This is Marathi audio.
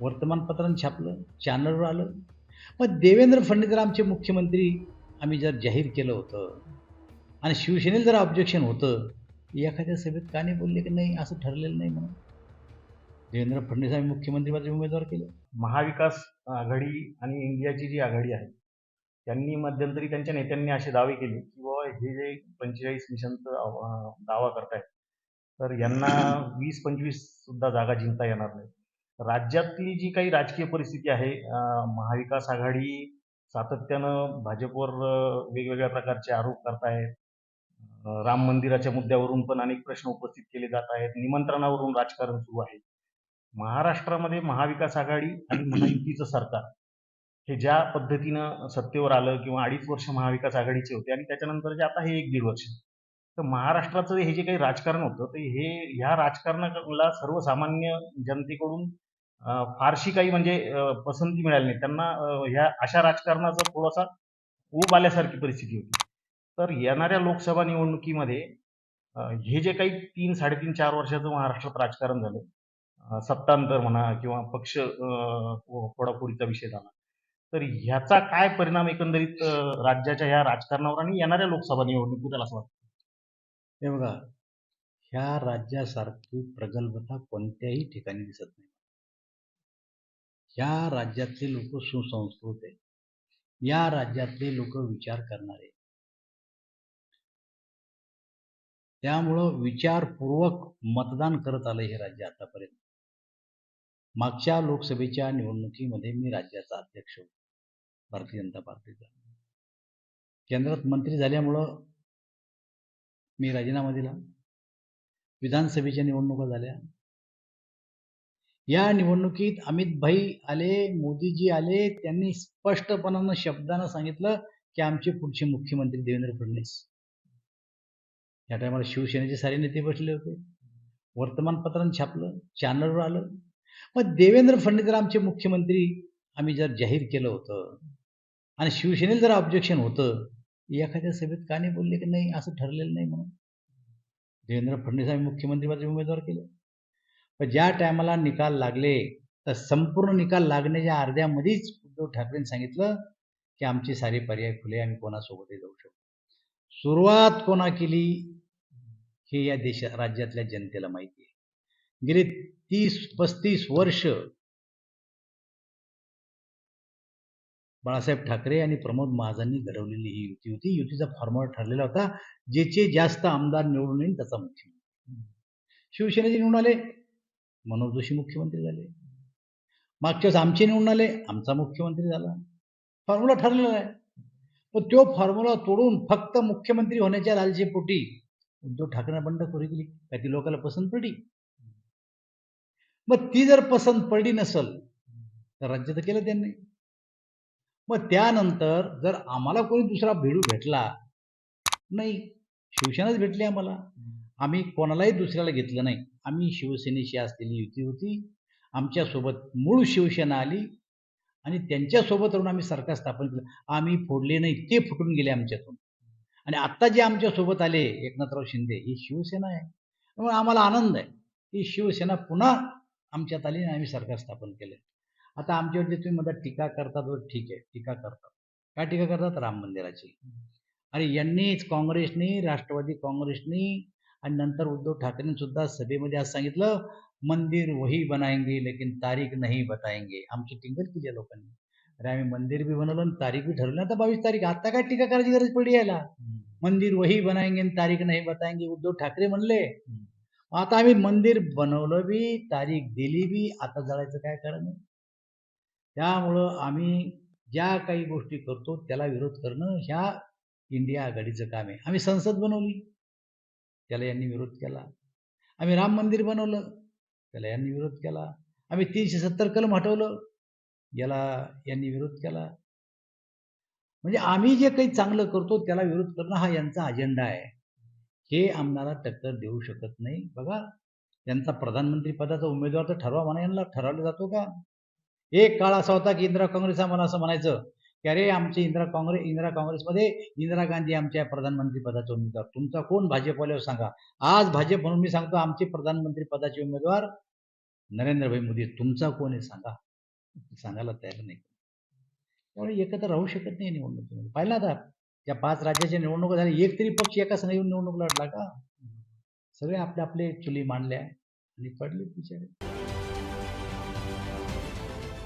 वर्तमानपत्रात छापलं चॅनलवर आलं. मग देवेंद्र फडणवीस आमचे मुख्यमंत्री आम्ही जर जाहीर केलं होतं आणि शिवसेनेला जर ऑब्जेक्शन होतं एखाद्या सभेत का नाही बोलले की नाही असं ठरलेलं नाही म्हणून. देवेंद्र फडणवीस आम्ही मुख्यमंत्रीपदाचे उमेदवार केले. महाविकास आघाडी आणि इंडियाची जी आघाडी आहे त्यांनी मध्यंतरी त्यांच्या नेत्यांनी असे दावे केले की बाबा हे जे पंचेचाळीस मिशनचं दावा करतायत तर यांना वीस पंचवीस सुद्धा जागा जिंकता येणार नाही राज्यातली जी काही राजकीय परिस्थिती आहे महाविकास आघाडी सातत्यानं भाजपवर वेगवेगळ्या प्रकारचे आरोप करतायत. राम मंदिराच्या मुद्द्यावरून पण अनेक प्रश्न उपस्थित केले जात आहेत. निमंत्रणावरून राजकारण सुरू आहे. महाराष्ट्रामध्ये महाविकास आघाडी आणि महायुतीचं सरकार हे ज्या पद्धतीनं सत्तेवर आलं किंवा अडीच वर्ष महाविकास आघाडीचे होते आणि त्याच्यानंतर जे आता हे एक दीड वर्ष. तर महाराष्ट्राचं हे जे काही राजकारण होतं ते हे ह्या राजकारणाला सर्वसामान्य जनतेकडून फारशी काही म्हणजे पसंती मिळाली नाही. त्यांना ह्या अशा राजकारणाचा थोडासा ऊब आल्यासारखी परिस्थिती होती. तर येणाऱ्या लोकसभा निवडणुकीमध्ये हे जे काही तीन साडेतीन चार वर्षाचं महाराष्ट्रात राजकारण झालं सत्तांतर म्हणा किंवा पक्ष फोडाफोडीचा विषय झाला तर ह्याचा काय परिणाम एकंदरीत राज्याच्या ह्या राजकारणावर आणि येणाऱ्या लोकसभा निवडणुकीत असं वाटतं? हे बघा ह्या राज्यासारखी प्रगल्भता कोणत्याही ठिकाणी दिसत नाही. ह्या राज्यातले लोक सुसंस्कृत आहेत. या राज्यातले लोक विचार करणारे त्यामुळं विचारपूर्वक मतदान करत आलं हे राज्य आतापर्यंत. मागच्या लोकसभेच्या निवडणुकीमध्ये मी राज्याचा अध्यक्ष होतो भारतीय जनता पार्टीचा. केंद्रात मंत्री झाल्यामुळं मी राजीनामा दिला. विधानसभेच्या निवडणुका झाल्या. या निवडणुकीत अमित भाई आले मोदीजी आले त्यांनी स्पष्टपणानं शब्दानं सांगितलं की आमचे पुढचे मुख्यमंत्री देवेंद्र फडणवीस. या टायमाला शिवसेनेचे सारे नेते बसले होते. वर्तमानपत्रात छापलं चॅनलवर आलं. मग देवेंद्र फडणवीस आमचे मुख्यमंत्री आम्ही जर जाहीर केलं होतं आणि शिवसेनेला जर ऑब्जेक्शन होतं एखाद्या सभेत का नाही बोलले की नाही असं ठरलेलं नाही म्हणून? देवेंद्र फडणवीस आम्ही मुख्यमंत्रीपदाचे उमेदवार केले. पण ज्या टायमाला निकाल लागले तर संपूर्ण निकाल लागण्याच्या अर्ध्यामध्येच उद्धव ठाकरेंनी सांगितलं की आमचे सारे पर्याय खुले आम्ही कोणासोबतही जाऊ शकतो सुरुवात कोणा केली हे या देश राज्यातल्या जनतेला माहिती आहे. गेले तीस पस्तीस वर्ष बाळासाहेब ठाकरे आणि प्रमोद महाजननी घडवलेली ही युती होती. युतीचा फॉर्म्युला ठरलेला होता ज्याचे जास्त आमदार निवडून येईल त्याचा मुख्यमंत्री. शिवसेनेचे निवडून आले मनोज जोशी मुख्यमंत्री झाले. मागच्या वेळेस आमचे निवडून आले आमचा मुख्यमंत्री झाला. फॉर्म्युला ठरलेला आहे. पण तो फॉर्म्युला तोडून फक्त मुख्यमंत्री होण्याच्या लालचीपोटी उद्धव ठाकरे बंडखोरी केली काय ती लोकांना पसंत पडली? मग ती जर पसंत पडली नसल तर राज्य तर केलं त्यांनी. मग त्यानंतर जर आम्हाला कोणी दुसरा भिडू भेटला नाही. शिवसेनाच भेटली आम्हाला. आम्ही कोणालाही दुसऱ्याला घेतलं नाही. आम्ही शिवसेनेशी असलेली युती होती. आमच्यासोबत मूळ शिवसेना आली आणि त्यांच्यासोबत राहून आम्ही सरकार स्थापन केलं. आम्ही फोडले नाही ते फुटून गेले आमच्यातून. आणि आत्ता जे आमच्यासोबत आले एकनाथराव शिंदे ही शिवसेना आहे. त्यामुळे आम्हाला आनंद आहे. ही शिवसेना पुन्हा आमच्यात आली आणि आम्ही सरकार स्थापन केलं. आता आमच्यावर जे तुम्ही मधात टीका करतात वर ठीक आहे टीका करतात. काय टीका करतात? राम मंदिराची. अरे यांनीच काँग्रेसनी राष्ट्रवादी काँग्रेसनी आणि नंतर उद्धव ठाकरेंनी सुद्धा सभेमध्ये आज सांगितलं मंदिर वही बनाएंगे लेकिन तारीख नाही बताएंगे. आमची टिंगल केली आहे लोकांनी. अरे आम्ही मंदिर बी बनवलं आणि तारीख बी ठरवली. आता बावीस तारीख आता काय टीका करायची गरज पडली यायला मंदिर वही बनाएंगे आणि तारीख नाही बताएंगे उद्धव ठाकरे म्हणले. आता आम्ही मंदिर बनवलं बी तारीख दिली बी आता जळायचं काय कारण आहे? त्यामुळं आम्ही ज्या काही गोष्टी करतो त्याला विरोध करणं ह्या इंडिया आघाडीचं काम आहे. आम्ही संसद बनवली. त्याला यांनी विरोध केला. आम्ही राम मंदिर बनवलं त्याला यांनी विरोध केला. आम्ही तीनशे सत्तर कलम हटवलं याला यांनी विरोध केला. म्हणजे आम्ही जे काही चांगलं करतो त्याला विरोध करणं हा यांचा अजेंडा आहे. हे आम्हाला टक्कर देऊ शकत नाही. बघा त्यांचा प्रधानमंत्री पदाचा उमेदवार तर ठरवा म्हणा यांना ठरवला जातो का? एक काळ असा होता की इंदिरा काँग्रेस आम्हाला असं म्हणायचं की अरे आमचे इंदिरा काँग्रेस इंदिरा काँग्रेसमध्ये इंदिरा गांधी आमच्या प्रधानमंत्री पदाचे उमेदवार. तुमचा कोण भाजपवाल्यावर सांगा. आज भाजप म्हणून मी सांगतो आमचे प्रधानमंत्री पदाचे उमेदवार नरेंद्रभाई मोदी. तुमचा कोण आहे सांगा. सांगायला तयार नाही. त्यामुळे एकत्र राहू शकत नाही निवडणुकीमध्ये पाहिला आता या पाच राज्याच्या निवडणुका झाल्या एक तरी पक्ष एका संघ येऊन निवडणूक लढला का? सगळे आपले आपले चुली मांडल्या आणि पडले बिचारे.